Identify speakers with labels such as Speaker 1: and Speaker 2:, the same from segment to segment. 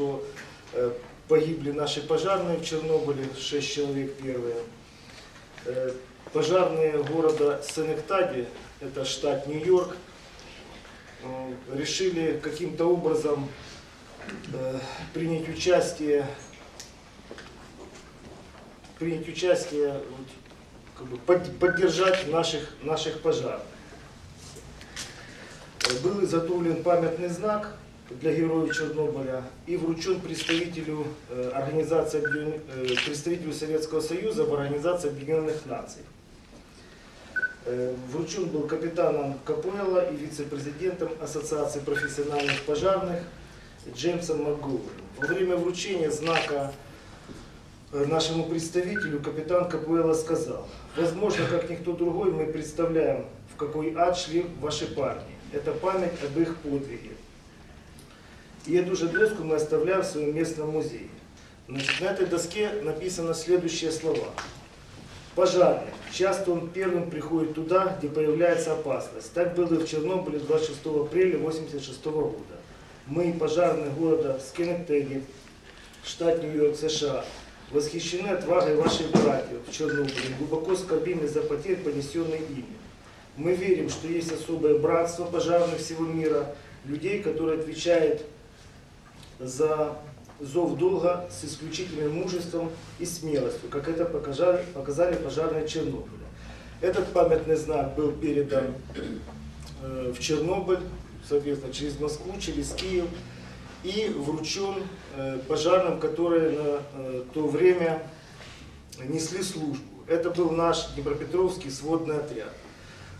Speaker 1: что э, погибли наши пожарные в Чернобыле, 6 человек первые. Э, Пожарные города Сенектади, это штат Нью-Йорк, э, решили каким-то образом принять участие принять участие, как бы под- поддержать наших, наших пожарных. Был изготовлен памятный знак для героев Чернобыля и вручен представителю э, организации э, представителю Советского Союза в Организации Объединенных Наций. Э, Вручен был капитаном Капуэлла и вице-президентом Ассоциации профессиональных пожарных Джеймсом МакГоуэром. Во время вручения знака нашему представителю капитан Капуэлла сказал, возможно, как никто другой, мы представляем, в какой ад шли ваши парни. Это память об их подвиге. И эту же доску мы оставляем в своем местном музее. Значит, на этой доске написано следующие слова. Пожарный. Часто он первым приходит туда, где появляется опасность. Так было и в Чернобыле 26 апреля 1986 года. Мы, пожарные города Скенектеги, штат Нью-Йорк, США, восхищены отвагой ваших братьев в Чернобыле, глубоко скорбим за потерь, понесенные ими. Мы верим, что есть особое братство пожарных всего мира, людей, которые отвечают за зов долга с исключительным мужеством и смелостью, как это показали, показали пожарные Чернобыля. Этот памятный знак был передан э, в Чернобыль, соответственно, через Москву, через Киев, и вручен э, пожарным, которые на э, то время несли службу. Это был наш Днепропетровский сводный отряд.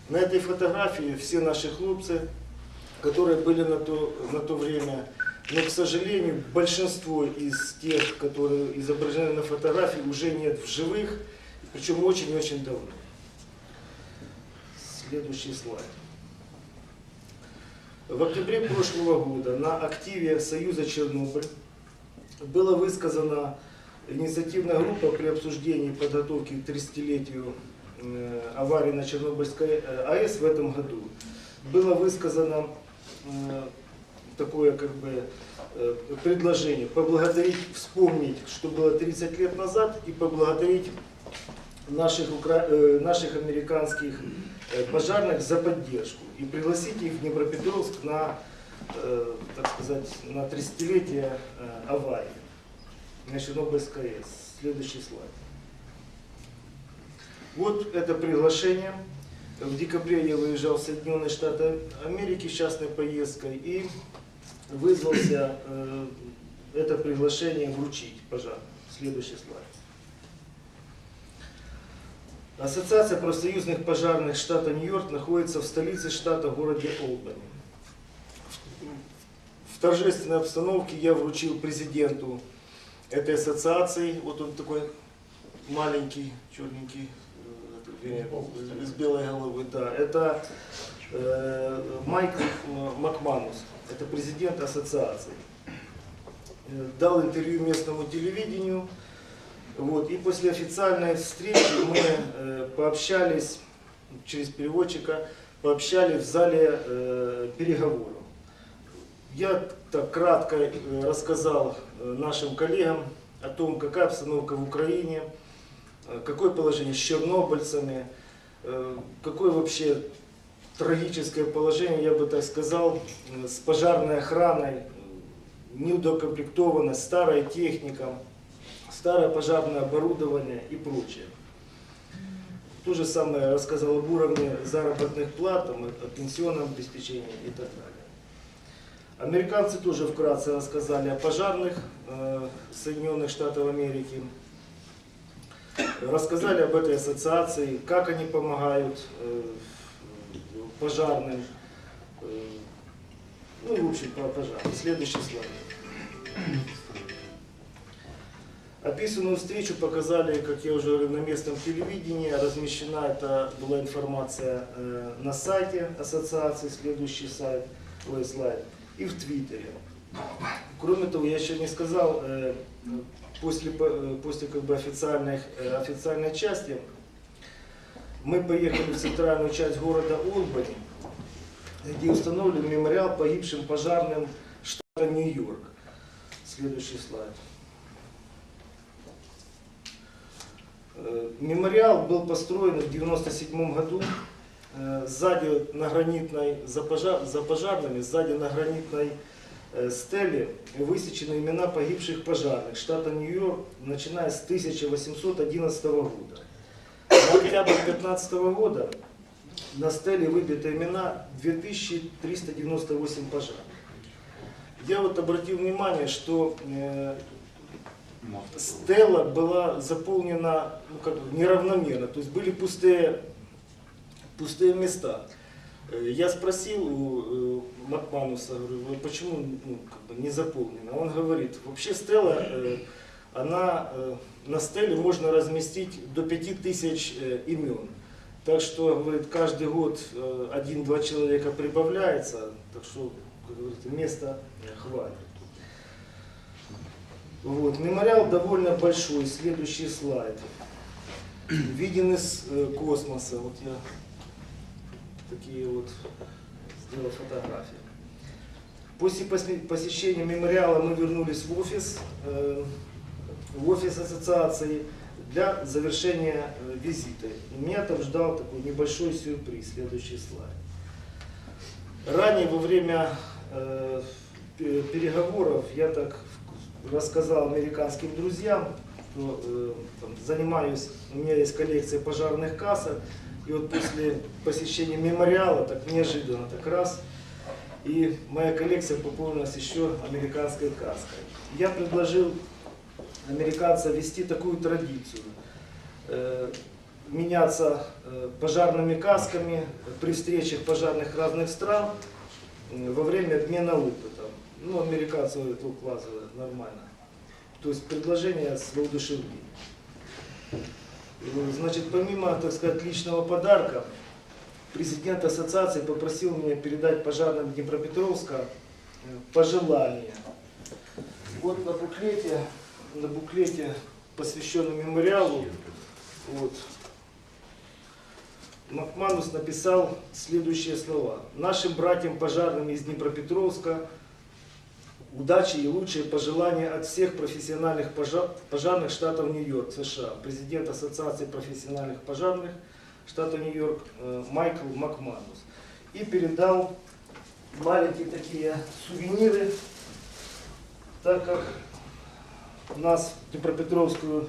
Speaker 1: На этой фотографии все наши хлопцы, которые были на то, на то время, но, к сожалению, большинство из тех, которые изображены на фотографии, уже нет в живых, причем очень-очень давно. Следующий слайд. В октябре прошлого года на активе Союза Чернобыль была высказана инициативная группа при обсуждении подготовки к 30-летию э, аварии на Чернобыльской э, АЭС в этом году. Было высказано э, такое как бы э, предложение поблагодарить, вспомнить, что было 30 лет назад и поблагодарить наших, укра- э, наших американских э, пожарных за поддержку и пригласить их в Днепропетровск на, так сказать, на 30-летие э, аварии на Чернобыльской АЭС. Следующий слайд. Вот это приглашение. В декабре я выезжал в Соединенные Штаты Америки с частной поездкой и вызвался э, это приглашение вручить, пожалуйста. Следующий слайд. Ассоциация профсоюзных пожарных штата Нью-Йорк находится в столице штата, городе Олбани. В торжественной обстановке я вручил президенту этой ассоциации, вот он такой маленький, черненький, э, вернее, с белой головой, да, это э, Майкл э, Макманус, это президент ассоциации. Э, Дал интервью местному телевидению, вот, и после официальной встречи мы э, пообщались через переводчика, пообщались в зале э, переговоров. Я так кратко э, рассказал э, нашим коллегам о том, какая обстановка в Украине, э, какое положение с чернобыльцами, какое вообще трагическое положение, я бы так сказал, с пожарной охраной, неудокомплектованность, старая техника, старое пожарное оборудование и прочее. То же самое рассказал об уровне заработных плат, о пенсионном обеспечении и так далее. Американцы тоже вкратце рассказали о пожарных э, Соединенных Штатов Америки. Рассказали об этой ассоциации, как они помогают э, пожарным. э, ну, в общем, по пожарным. Следующий слайд. Описанную встречу показали, как я уже говорил, на местном телевидении. Размещена это была информация э, на сайте ассоциации, следующий сайт, слайд, и в Твиттере. Кроме того, я еще не сказал, э, после, по- после как бы официальной, э, официальной части мы поехали в центральную часть города Олбани, где установлен мемориал погибшим пожарным штата Нью-Йорк. Следующий слайд. Мемориал был построен в 1997 году. Сзади на гранитной, за, пожар- за пожарными, сзади на гранитной стеле высечены имена погибших пожарных штата Нью-Йорк, начиная с 1811 года. Октябрь 2015 года на стеле выбиты имена 2398 пожарных. Я вот обратил внимание, что э, стела была заполнена ну, как неравномерно, то есть были пустые, пустые места. Э, Я спросил у э, Макмануса, говорю, «Вы почему ну, как бы не заполнена? Он говорит, вообще стела, э, она, э, на стеле можно разместить до 5000 э, имен. Так что, говорит, каждый год э, один-два человека прибавляется, так что, как говорится, места хватит. Вот. Мемориал довольно большой. Следующий слайд. Виден из космоса. Вот я такие вот сделал фотографии. После посе- посещения мемориала мы вернулись в офис, в офис ассоциации для завершения э, визита. И меня там ждал такой небольшой сюрприз. Следующий слайд. Ранее во время э, пе- переговоров я так рассказал американским друзьям, что э, там, занимаюсь, у меня есть коллекция пожарных касок, и вот после посещения мемориала, так неожиданно, так раз, и моя коллекция пополнилась еще американской каской. Я предложил американцам вести такую традицию, э, меняться э, пожарными касками при встречах пожарных разных стран во время обмена опытом. Ну, американцы это укладывают нормально. То есть предложение с воодушевлением. Э, Значит, помимо, так сказать, личного подарка, президент ассоциации попросил меня передать пожарным Днепропетровска пожелания. Вот на буклете, на буклете, посвященном мемориалу, вот, Макманус написал следующие слова. Нашим братьям пожарным из Днепропетровска удачи и лучшие пожелания от всех профессиональных пожа- пожарных штатов Нью-Йорк, США. Президент Ассоциации профессиональных пожарных штата Нью-Йорк э, Майкл Макманус. И передал маленькие такие сувениры, так как нас Днепропетровскую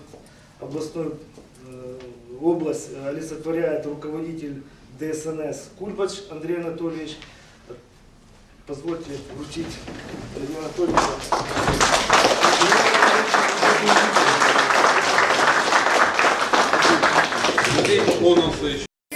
Speaker 1: областную э, область олицетворяет руководитель ДСНС Кульбач Андрей Анатольевич. Позвольте вручить Андрею Анатольевичу.
Speaker 2: На следующий.